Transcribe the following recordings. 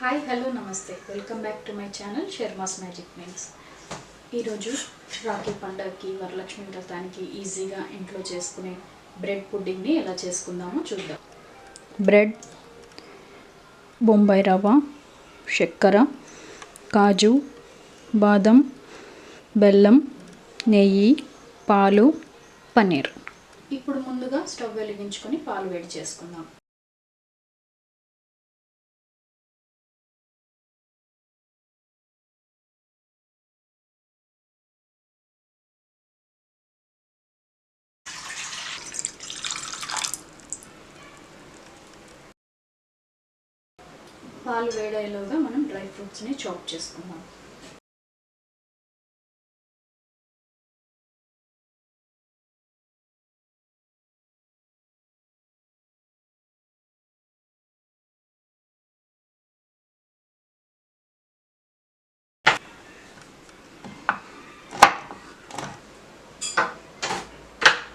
Hi hello నమస్తే welcome back to my channel Sharma's magic meals ఈరోజు రాఖీ పండగకి వరలక్ష్మి వ్రతానికి ఈజీగా ఇంట్లో చేసుకునే బ్రెడ్ పుడ్డింగ్ని ఎలా చేసుకుందామో చూద్దాం. బ్రెడ్ బొంబాయి రవ్వ చక్కెర కాజు బాదం బెల్లం నెయ్యి పాలు పన్నీర్. ఇప్పుడు ముందుగా స్టవ్ వెలిగించుకొని పాలు వేడి చేసుకుందాం. పాలు వేడయ్యేలోగా మనం డ్రై ఫ్రూట్స్ని చాప్ చేసుకుందాం.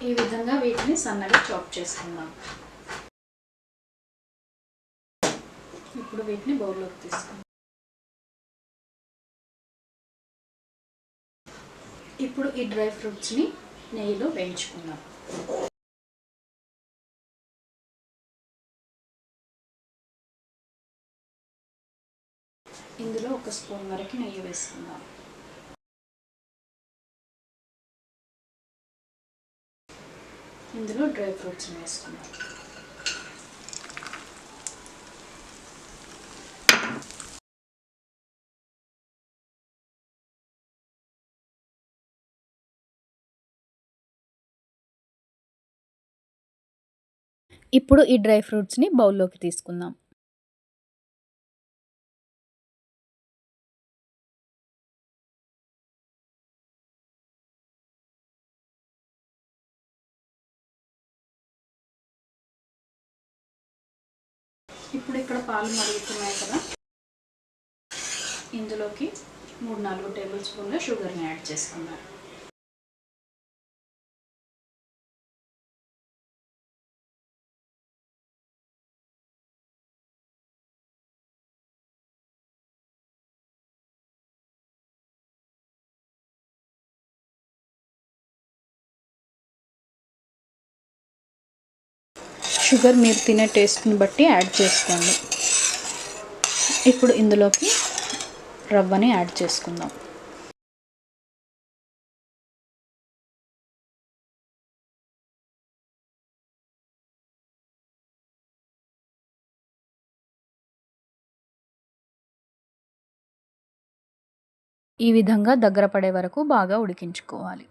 ఈ విధంగా వీటిని సన్నగా చాప్ చేసుకుందాం. ఇప్పుడు వీటిని బౌల్లోకి తీసుకుందాం ఇప్పుడు ఈ డ్రై ఫ్రూట్స్ని నెయ్యిలో వేయించుకుందాం. ఇందులో ఒక స్పూన్ వరకు నెయ్యి వేసుకుందాం. ఇందులో డ్రై ఫ్రూట్స్ని వేసుకుందాం. ఇప్పుడు ఈ డ్రై ఫ్రూట్స్ని బౌల్లోకి తీసుకుందాం. ఇప్పుడు ఇక్కడ పాలు మరుగుతున్నాయి కదా. ఇందులోకి మూడు నాలుగు టేబుల్ స్పూన్ల షుగర్ని యాడ్ చేసుకున్నారు షుగర్ మీరు తినే టేస్ట్ని బట్టి యాడ్ చేసుకోండి. ఇప్పుడు ఇందులోకి రవ్వని యాడ్ చేసుకుందాం. ఈ విధంగా దగ్గర పడే వరకు బాగా ఉడికించుకోవాలి.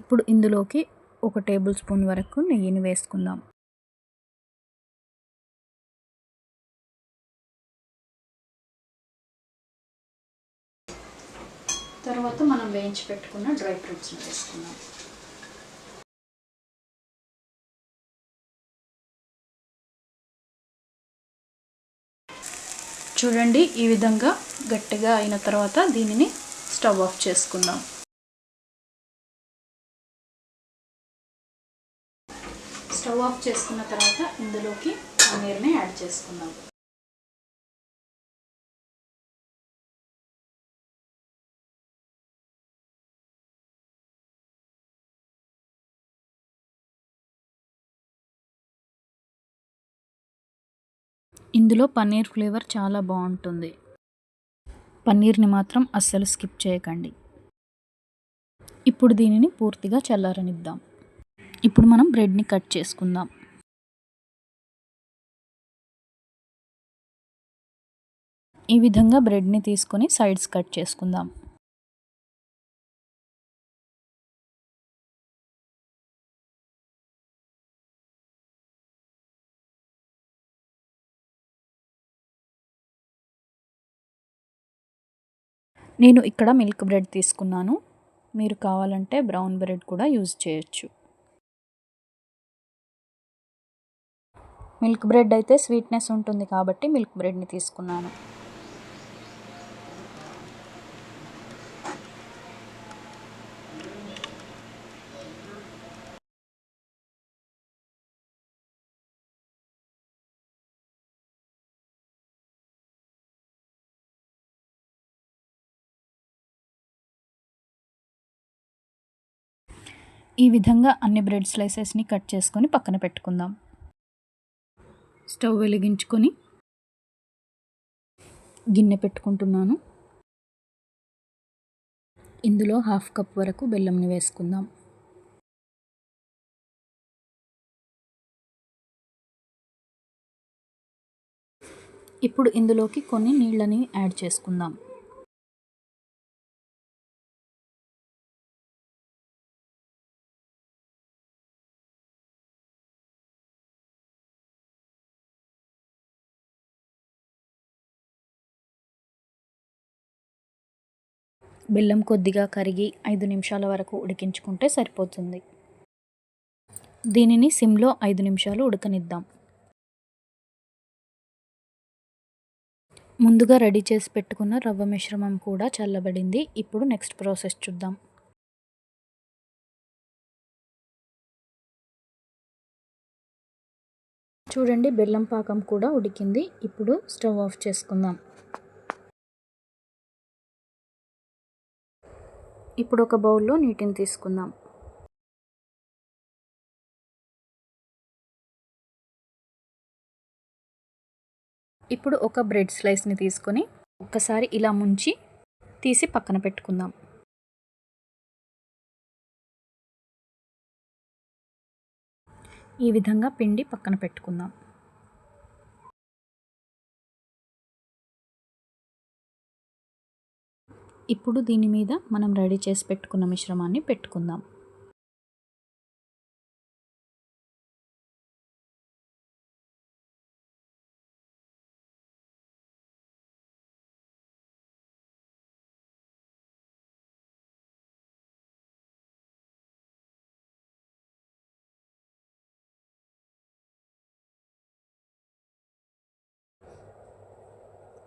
ఇప్పుడు ఇందులోకి ఒక టేబుల్ స్పూన్ వరకు నెయ్యిని వేసుకుందాం. తర్వాత మనం వేయించి పెట్టుకున్న డ్రై ఫ్రూట్స్ని వేసుకుందాం. చూడండి ఈ విధంగా గట్టిగా అయిన తర్వాత దీనిని స్టవ్ ఆఫ్ చేసుకుందాం. స్టవ్ ఆఫ్ చేసుకున్న తర్వాత ఇందులోకి పన్నీర్ని యాడ్ చేసుకుందాం. ఇందులో పన్నీర్ ఫ్లేవర్ చాలా బాగుంటుంది. పన్నీర్ని మాత్రం అస్సలు స్కిప్ చేయకండి. ఇప్పుడు దీనిని పూర్తిగా చల్లారనిద్దాం. ఇప్పుడు మనం బ్రెడ్ని కట్ చేసుకుందాం. ఈ విధంగా బ్రెడ్ని తీసుకొని సైడ్స్ కట్ చేసుకుందాం. నేను ఇక్కడ మిల్క్ బ్రెడ్ తీసుకున్నాను. మీరు కావాలంటే బ్రౌన్ బ్రెడ్ కూడా యూజ్ చేయొచ్చు. మిల్క్ బ్రెడ్ అయితే స్వీట్నెస్ ఉంటుంది కాబట్టి మిల్క్ బ్రెడ్ని తీసుకున్నాను. ఈ విధంగా అన్ని బ్రెడ్ స్లైసెస్ని కట్ చేసుకొని పక్కన పెట్టుకుందాం. స్టవ్ వెలిగించుకొని గిన్నె పెట్టుకుంటున్నాను. ఇందులో హాఫ్ కప్ వరకు బెల్లంని వేసుకుందాం. ఇప్పుడు ఇందులోకి కొన్ని నీళ్ళని యాడ్ చేసుకుందాం. బెల్లం కొద్దిగా కరిగి ఐదు నిమిషాల వరకు ఉడికించుకుంటే సరిపోతుంది. దీనిని సిమ్లో ఐదు నిమిషాలు ఉడకనిద్దాం. ముందుగా రెడీ చేసి పెట్టుకున్న రవ్వ మిశ్రమం కూడా చల్లబడింది. ఇప్పుడు నెక్స్ట్ ప్రాసెస్ చూద్దాం. చూడండి బెల్లం పాకం కూడా ఉడికింది. ఇప్పుడు స్టవ్ ఆఫ్ చేసుకుందాం. ఇప్పుడు ఒక బౌల్లో నీటిని తీసుకుందాం. ఇప్పుడు ఒక బ్రెడ్ స్లైస్ని తీసుకొని ఒక్కసారి ఇలా ముంచి తీసి పక్కన పెట్టుకుందాం. ఈ విధంగా పిండి పక్కన పెట్టుకుందాం. ఇప్పుడు దీని మీద మనం రెడీ చేసి పెట్టుకున్న మిశ్రమాన్ని పెట్టుకుందాం.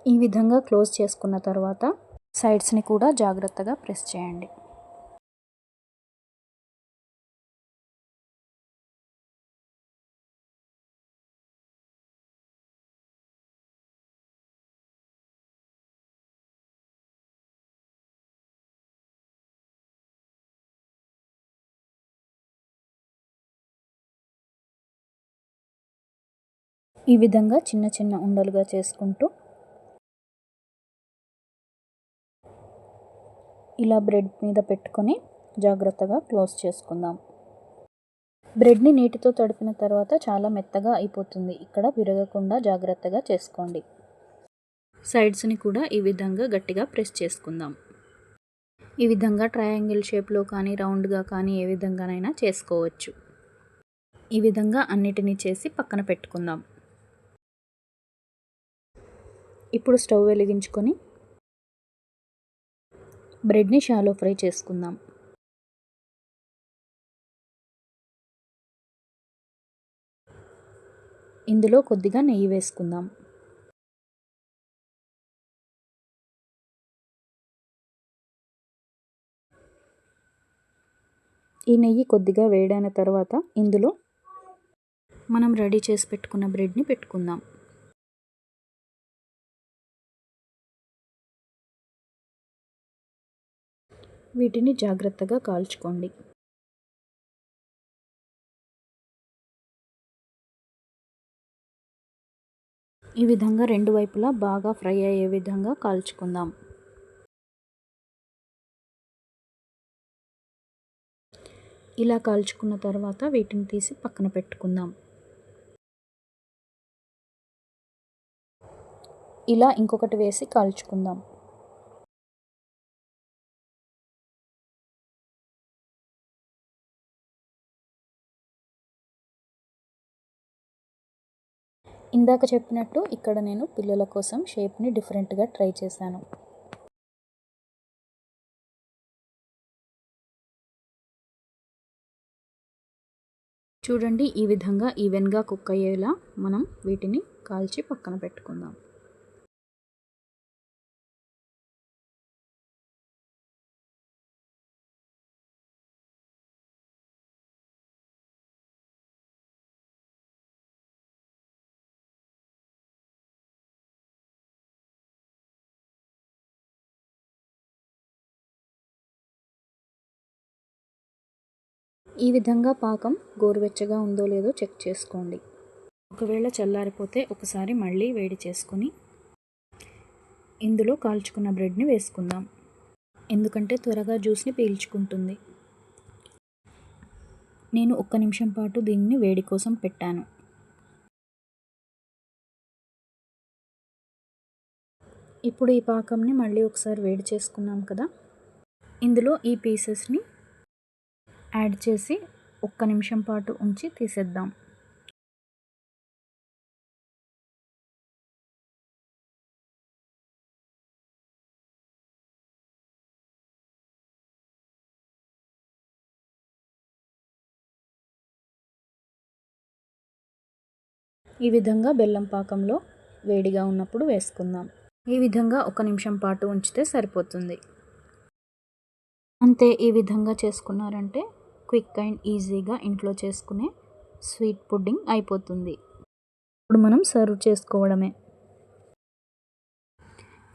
ఈ విధంగా క్లోజ్ చేసుకున్న తర్వాత సైడ్స్ని కూడా జాగ్రత్తగా ప్రెస్ చేయండి. ఈ విధంగా చిన్న చిన్న ఉండలుగా చేసుకుంటూ ఇలా బ్రెడ్ మీద పెట్టుకొని జాగ్రత్తగా క్లోజ్ చేసుకుందాం. బ్రెడ్ని నీటితో తడిపిన తర్వాత చాలా మెత్తగా అయిపోతుంది. ఇక్కడ విరగకుండా జాగ్రత్తగా చేసుకోండి. సైడ్స్ని కూడా ఈ విధంగా గట్టిగా ప్రెస్ చేసుకుందాం. ఈ విధంగా ట్రయాంగిల్ షేప్లో కానీ రౌండ్గా కానీ ఏ విధంగానైనా చేసుకోవచ్చు. ఈ విధంగా అన్నిటినీ చేసి పక్కన పెట్టుకుందాం. ఇప్పుడు స్టవ్ వెలిగించుకొని బ్రెడ్ని షాలో ఫ్రై చేసుకుందాం. ఇందులో కొద్దిగా నెయ్యి వేసుకుందాం. ఈ నెయ్యి కొద్దిగా వేడైన తర్వాత ఇందులో మనం రెడీ చేసి పెట్టుకున్న బ్రెడ్ని పెట్టుకుందాం. వీటిని జాగ్రత్తగా కాల్చుకోండి. ఈ విధంగా రెండు వైపులా బాగా ఫ్రై అయ్యే విధంగా కాల్చుకుందాం. ఇలా కాల్చుకున్న తర్వాత వీటిని తీసి పక్కన పెట్టుకుందాం. ఇలా ఇంకొకటి వేసి కాల్చుకుందాం. ఇందాక చెప్పినట్టు ఇక్కడ నేను పిల్లల కోసం షేప్ని డిఫరెంట్గా ట్రై చేశాను. చూడండి ఈ విధంగా ఈవెన్గా కుక్ అయ్యేలా మనం వీటిని కాల్చి పక్కన పెట్టుకుందాం. ఈ విధంగా పాకం గోరువెచ్చగా ఉందో లేదో చెక్ చేసుకోండి. ఒకవేళ చల్లారిపోతే ఒకసారి మళ్ళీ వేడి చేసుకొని ఇందులో కాల్చుకున్న బ్రెడ్ని వేసుకుందాం. ఎందుకంటే త్వరగా జ్యూస్ని పీల్చుకుంటుంది. నేను ఒక్క నిమిషం పాటు దీన్ని వేడి కోసం పెట్టాను. ఇప్పుడు ఈ పాకంని మళ్ళీ ఒకసారి వేడి చేసుకున్నాం కదా? ఇందులో ఈ పీసెస్ని యాడ్ చేసి ఒక్క నిమిషం పాటు ఉంచి తీసేద్దాం. ఈ విధంగా బెల్లం పాకంలో వేడిగా ఉన్నప్పుడు వేసుకుందాం. ఈ విధంగా ఒక నిమిషం పాటు ఉంచితే సరిపోతుంది. అంతే ఈ విధంగా చేసుకున్నారంటే క్విక్ అండ్ ఈజీగా ఇంట్లో చేసుకునే స్వీట్ పుడ్డింగ్ అయిపోతుంది. ఇప్పుడు మనం సర్వ్ చేసుకోవడమే.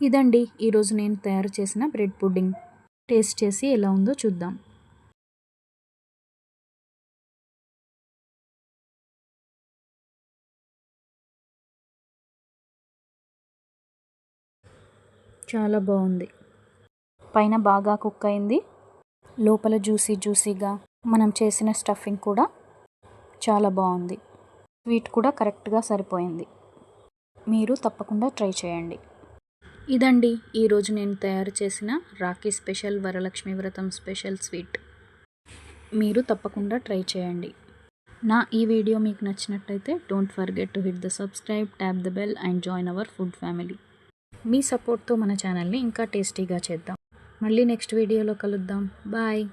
ఇదండి ఈరోజు నేను తయారు చేసిన బ్రెడ్ పుడ్డింగ్. టేస్ట్ చేసి ఎలా ఉందో చూద్దాం. చాలా బాగుంది. పైన బాగా కుక్ అయింది. లోపల జ్యూసీ జ్యూసీగా మనం చేసిన స్టఫింగ్ కూడా చాలా బాగుంది. స్వీట్ కూడా కరెక్ట్గా సరిపోయింది. మీరు తప్పకుండా ట్రై చేయండి. ఇదండి ఈరోజు నేను తయారు చేసిన రాఖీ స్పెషల్ వరలక్ష్మి వ్రతం స్పెషల్ స్వీట్. మీరు తప్పకుండా ట్రై చేయండి. నా ఈ వీడియో మీకు నచ్చినట్టయితే don't forget to hit the subscribe tap the bell and join our food family. మీ సపోర్ట్తో మన ఛానల్ని ఇంకా టేస్టీగా చేద్దాం. మళ్ళీ నెక్స్ట్ వీడియోలో కలుద్దాం. బాయ్.